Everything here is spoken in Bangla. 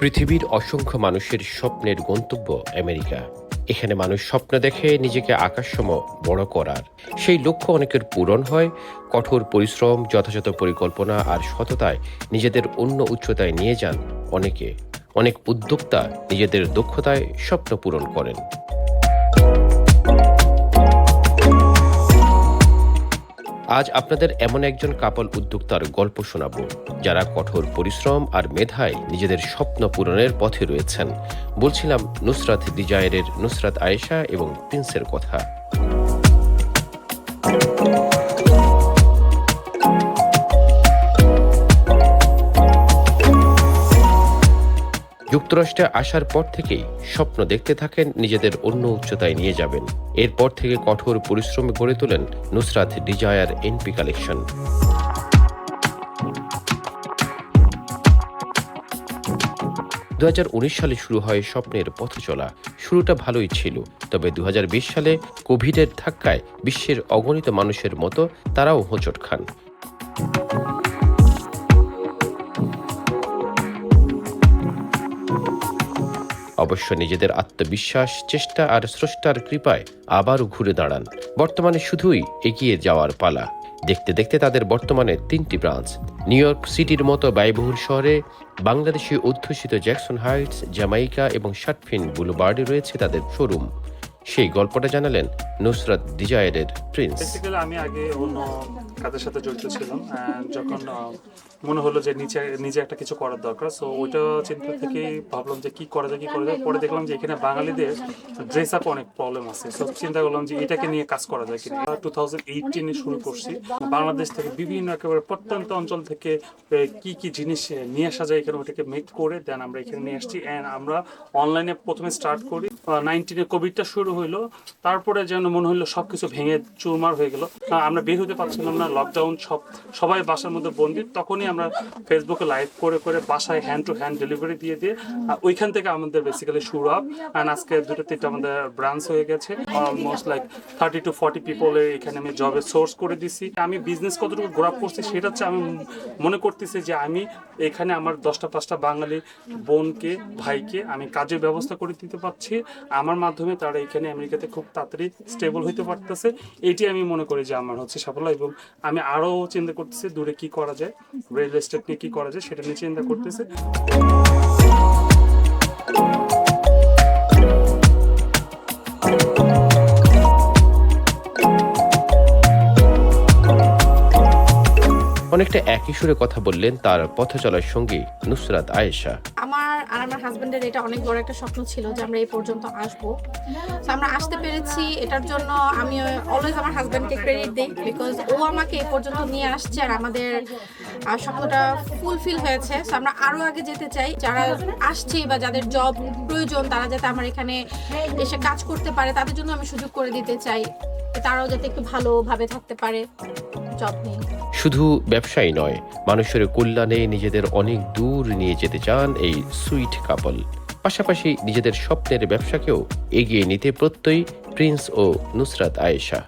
পৃথিবীর অসংখ্য মানুষের স্বপ্নের গন্তব্য আমেরিকা। এখানে মানুষ স্বপ্ন দেখে নিজেকে আকাশসম বড় করার। সেই লক্ষ্য অনেকের পূরণ হয়, কঠোর পরিশ্রম, যথাযথ পরিকল্পনা আর সততায় নিজেদের অন্য উচ্চতায় নিয়ে যান অনেকে। অনেক উদ্যোক্তা নিজেদের দক্ষতায় স্বপ্ন পূরণ করেন। আজ আপনাদের এমন একজন কাপল উদ্যোক্তার গল্প শোনাব, যারা কঠোর পরিশ্রম আর মেধায় নিজেদের স্বপ্ন পূরণের পথে রয়েছেন। বলছিলাম নুসরাত ডিজায়ারের নুসরাত আয়েশা এবং প্রিন্সের কথা। যুক্তরাষ্ট্রে আসার পর থেকেই স্বপ্ন দেখতে থাকেন নিজেদের অন্য উচ্চতায় নিয়ে যাবেন। এরপর থেকে কঠোর পরিশ্রমে গড়ে তোলেন নুসরাত ডিজায়ার এনপি কালেকশন। দু হাজার উনিশ সালে শুরু হয় স্বপ্নের পথ চলা। শুরুটা ভালোই ছিল, তবে দু হাজার বিশ সালে কোভিডের ধাক্কায় বিশ্বের অগণিত মানুষের মতো তারাও হোঁচট খান। অবশ্য নিজেদের আত্মবিশ্বাস, চেষ্টা আর স্রষ্টার কৃপায় আবারও ঘুরে দাঁড়ান। বর্তমানে শুধুই এগিয়ে যাওয়ার পালা। দেখতে দেখতে তাদের বর্তমানে তিনটি ব্রাঞ্চ। নিউ ইয়র্ক সিটির মতো ব্যয়বহুল শহরে বাংলাদেশে অধ্যুষিত জ্যাকসন হাইটস, জ্যামাইকা এবং শার্টফিন বুলবার্ডে রয়েছে তাদের শোরুম। সেই গল্পটা জানালেন নুসরাত ডিজায়ারের প্রিন্স। আমি আগে অন্য কাজের সাথে জড়িত ছিলাম যখন মনে হলো যে নিচে, নিজে একটা কিছু করার দরকার সো ওইটা চিন্তা থেকেই ভাবলাম যে কি করা যায়, কি করা যায়। পরে দেখলাম যে এখানে বাঙালিদের ড্রেস আপ অনেক প্রবলেম আছে সো চিন্তা করলাম যে এটাকে নিয়ে কাজ করা যায় কিনা। টু থাউজেন্ড শুরু করছি। বাংলাদেশ থেকে বিভিন্ন একেবারে প্রত্যন্ত অঞ্চল থেকে কি কি জিনিস নিয়ে আসা যায় এখানে ওটাকে মেক করে দেন আমরা এখানে নিয়ে আসছি অ্যান্ড আমরা অনলাইনে প্রথমে স্টার্ট করি। নাইনটিনে কোভিডটা শুরু হইল, তারপরে যেন মনে হলো সবকিছু ভেঙে চুরমার হয়ে গেল। আমরা বের হতে পারছিলাম না লকডাউন সব, সবাই বাসার মধ্যে বন্দি। তখনই আমরা ফেসবুকে লাইভ করে করে বাসায় হ্যান্ড টু হ্যান্ড ডেলিভারি দিয়ে দিয়ে ওইখান থেকে আমাদের বেসিক্যালি শুরু আপ অ্যান্ড আজকে দুটো তিনটা আমাদের ব্রাঞ্চ হয়ে গেছে। Almost like thirty two forty পিপলের এখানে আমি জবের সোর্স করে দিছি। আমি বিজনেস কতটুকু গ্রো আপ করছি সেটা হচ্ছে আমি মনে করতেছি যে আমি এখানে আমার দশটা পাঁচটা বাঙালি বোনকে, ভাইকে আমি কাজের ব্যবস্থা করে দিতে পারছি। আমার মাধ্যমে তারা এখানে আমেরিকাতে খুব তাড়াতাড়ি স্টেবল হইতে পারতেছে। এটি আমি মনে করি যে আমার হচ্ছে সাফল্য এবং আমি আরও চিন্তা করতেছি দূরে কি করা যায় রিয়েল এস্টেট নিয়ে কি করা যায় সেটা নিয়ে চিন্তা করতেছি। অনেকটা একই সুরে কথা বললেন তার পথ চলার সঙ্গী নুসরাত আয়েশা। আমার আর আমার হাজব্যান্ডের এটা অনেক বড় একটা স্বপ্ন ছিল যে আমরা এই পর্যন্ত আসব। তো আমরা আসতে পেরেছি, এটার জন্য আমি অলওয়েজ আমার হাজব্যান্ডকে ক্রেডিট দিই বিকজ ও আমাকে এই পর্যন্ত নিয়ে আসছে আর আমাদের স্বপ্নটা ফুলফিল হয়েছে। তো আমরা আরও আগে যেতে চাই, যারা আসছে বা যাদের জব প্রয়োজন, তারা যাতে আমার এখানে এসে কাজ করতে পারে, তাদের জন্য আমি সুযোগ করে দিতে চাই। তারাও যাতে একটু ভালোভাবে থাকতে পারে জব নিয়ে। শুধু ব্যবসায়ী নয়, মানুষের কল্যাণে নিজেদের অনেক দূর নিয়ে যেতে চান এই সুইট কাপল। পাশাপাশি নিজেদের স্বপ্নের ব্যবসাকেও এগিয়ে নিতে প্রত্যয়ী প্রিন্স ও নুসরাত আয়েশা।